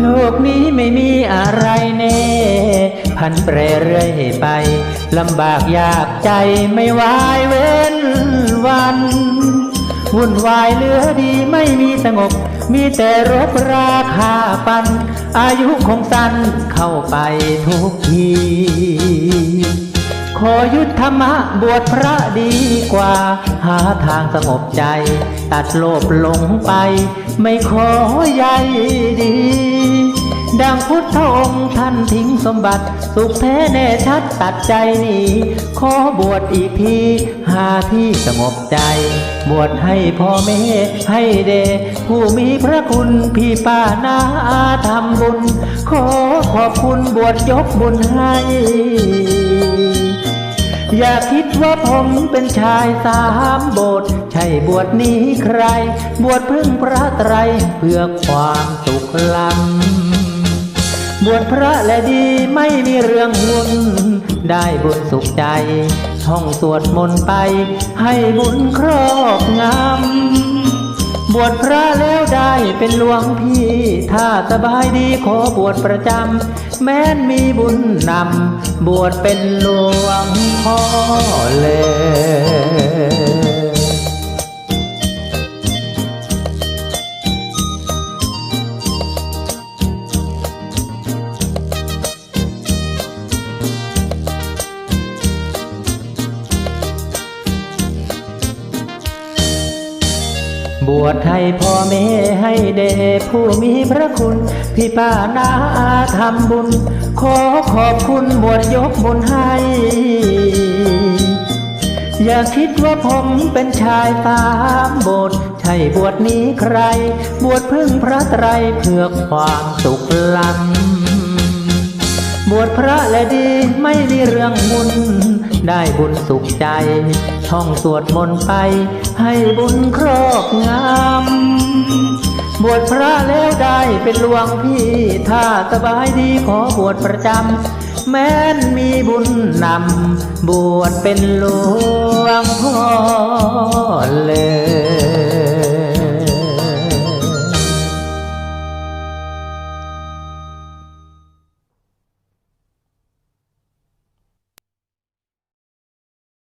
โลกนี้ไม่มีอะไรแน่ พันแปรเรื่อยไปลำบากยากใจไม่วายเว้นวัน วุ่นวายเหลือดีไม่มีสงบ มีแต่รบราคาปัน อายุคงสั้นเข้าไปทุกที ขอยุทธรรมะบวชพระดีกว่า หาทางสงบใจ ตัดโลภหลงไป ไม่ขอใยดี ดังพุทธองค์ท่านทิ้งสมบัติ สุขแท้แน่ชัดตัดใจนีขอบวชอีกทีหาที่สงบใจ บวชให้พ่อแม่ให้เด ผู้มีพระคุณพี่ป้านาอาทำบุญ ขอขอบคุณบวชยกบุญให้ อย่าคิดว่าผมเป็นชายสามโบสถ์ใช่บวชนี้ใคร บวชพึ่งพระไตรเพื่อความสุขล้ำบวชพระและดีไม่มีเรื่องวุ่นได้บุญสุขใจ ท่องสวดมนต์ไป ให้บุญครอบงำ บวชพระแล้วได้เป็นหลวงพี่ ถ้าสบายดีขอบวชประจำ แม้นมีบุญนำ บวชเป็นหลวงพ่อเลย บวชให้พ่อแม่ให้เดผู้มีพระคุณ พี่ป้านาอาทำบุญ ขอขอบคุณบวชยกบุญให้ อย่าคิดว่าผมเป็นชายตามบสถ์ใช่บวชนี้ใคร บวชพึ่งพระไตรเพื่อความสุขล้ำบวชพระและดีไม่มีเรื่องมุนได้บุญสุขใจ ท่องสวดมนต์ไป ให้บุญครอบงำบว ชพระแล้วได้เป็นหลวงพี่ ถ้าสบายดีขอบวชประจำ แม้นมีบุญนำ บวชเป็นหลวงพ่อเลย